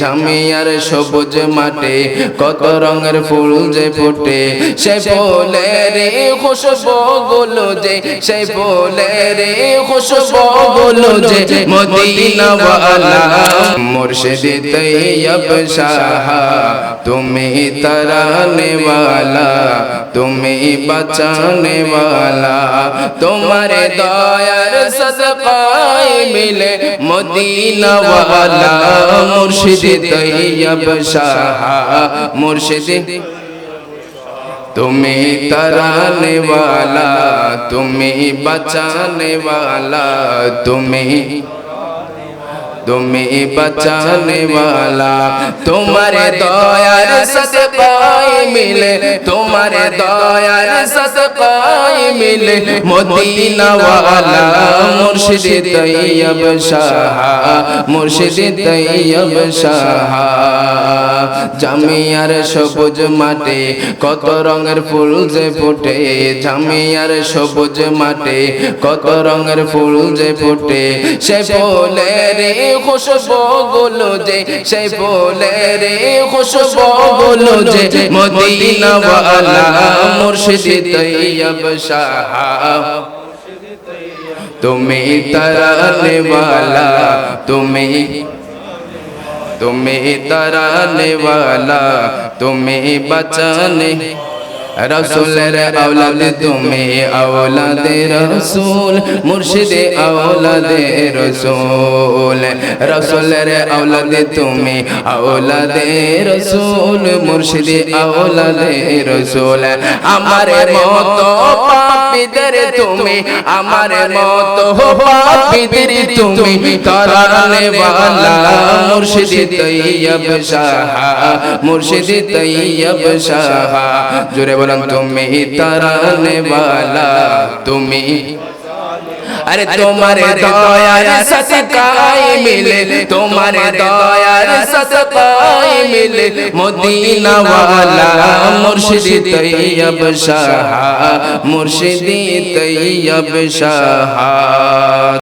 ঝামিয়ার সবুজ মাঠে কত রঙের ফুল যে ফুটে, সে ফুলের খুশবু গুলো যে সে ফুলের খুশবু গুলো যে মদিনা मुर्शिद तैयब शाह तुम्हें तराने वाला तुम्हें बचाने वाला तुम्हारे दयार सदकाए मिले मदीना वाला मुर्शिद तैयब शाह मुर्शिद तुम्हें तराने वाला तुम्हें बचाने वाला तुम्हें তুমি বাঁচানে वाला তোমারে দয়ার সদকায় মিলে তোমারে দয়ার সদকায় মিলে মদিনাওয়ালা মুর্শিদ তৈয়ব শাহ, মুর্শিদ তৈয়ব শাহ। জামিয়ার সবুজ মাঠে কত রঙের ফুল যে ফোটে, জামিয়ার সবুজ মাঠে কত রঙের ফুল যে ফোটে। সে ফুলের খুশবু গুলো যে সে ফুলের খুশবু গুলো যে মদিনা ওয়ালা মুর্শিদ তৈয়ব শাহ। तुम्हें तराने वाला तुम्हें तुम्हें तराने वाला तुम्हें बचाने রসুলের আওলাদ তুমি আওলাদে রসুল, মুর্শিদে আওলাদে রসুল। রসুলের আওলাদ তুমি আওলাদে রসুল, মুর্শিদে আওলাদে রসুল। আমার মতো পাপিদের তুমি, আমার মতো পাপিদের তুমি তরানে वाला মুর্শিদ তৈয়ব শাহ মুর্শিদ তৈয়ব শাহ জোরে বলেন তুমি তরানে वाला তুমি আরে তোমার দয়ার সদকায় মিলে তোমার দয়ার সদকায় মিলে মদিনা वाला মুর্শিদ তৈয়ব শাহ মুর্শিদ তৈয়ব শাহ